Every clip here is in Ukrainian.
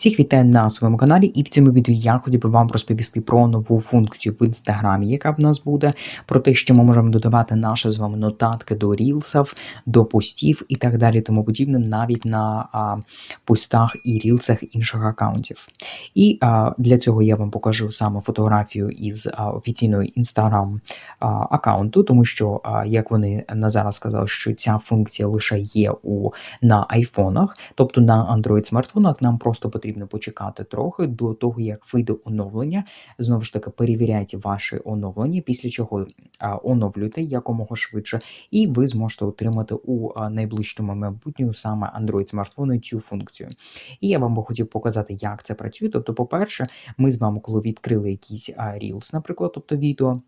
Всіх вітаю на своєму каналі, і в цьому відео я хотів би вам розповісти про нову функцію в інстаграмі, яка в нас буде, про те, що ми можемо додавати наші з вами нотатки до рілсів, до постів і так далі, тому подібне, навіть на а, постах і рілсах інших аккаунтів. І а, для цього я вам покажу саме фотографію із а, офіційного інстаграм аккаунту, тому що, а, як вони на зараз сказали, що ця функція лише є у на айфонах, тобто на Android смартфонах, нам просто потрібно почекати трохи до того, як вийде оновлення. Знову ж таки, перевіряйте ваші оновлення, після чого оновлюйте якомога швидше, і ви зможете отримати у найближчому майбутньому саме Android смартфони цю функцію. І я вам би хотів показати, як це працює. Тобто, по-перше, ми з вами, коли відкрили якийсь а, Reels, наприклад, тобто відео.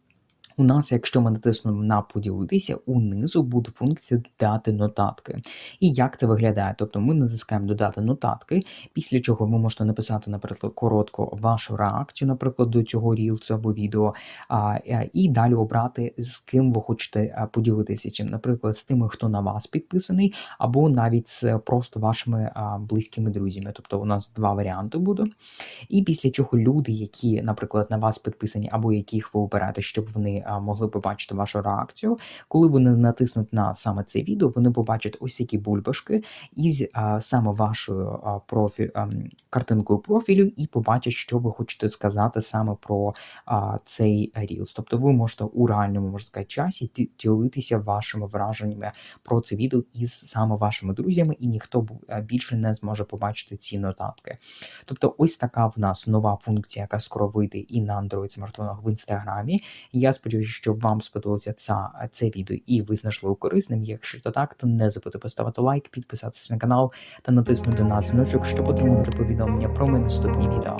У нас, якщо ми натиснемо на поділитися, унизу буде функція додати нотатки. І як це виглядає? Тобто ми натискаємо додати нотатки, після чого ви можете написати, наприклад, коротко вашу реакцію, наприклад, до цього рілцю або відео, е, і далі обрати, з ким ви хочете поділитися чим, наприклад, з тими, хто на вас підписаний, або навіть з просто вашими близькими друзями. Тобто у нас два варіанти буде. І після чого люди, які, наприклад, на вас підписані, або яких ви обираєте, щоб вони могли побачити вашу реакцію, коли вони натиснуть на саме це відео, вони побачать ось такі бульбашки із саме вашою профі, а, картинкою профілю, і побачать, що ви хочете сказати саме про цей Reels. Тобто ви можете у реальному можна сказати, часі ділитися вашими враженнями про це відео із саме вашими друзями, і ніхто більше не зможе побачити ці нотатки. Тобто, ось така в нас нова функція, яка скоро вийде і на Android смартфонах в інстаграмі. Я сподіваюся, що вам сподобалося ця, це відео і ви знайшли його корисним. Якщо то так, то не забудьте поставити лайк, підписатися на канал та натиснути на дзвіночок, щоб отримувати повідомлення про мої наступні відео.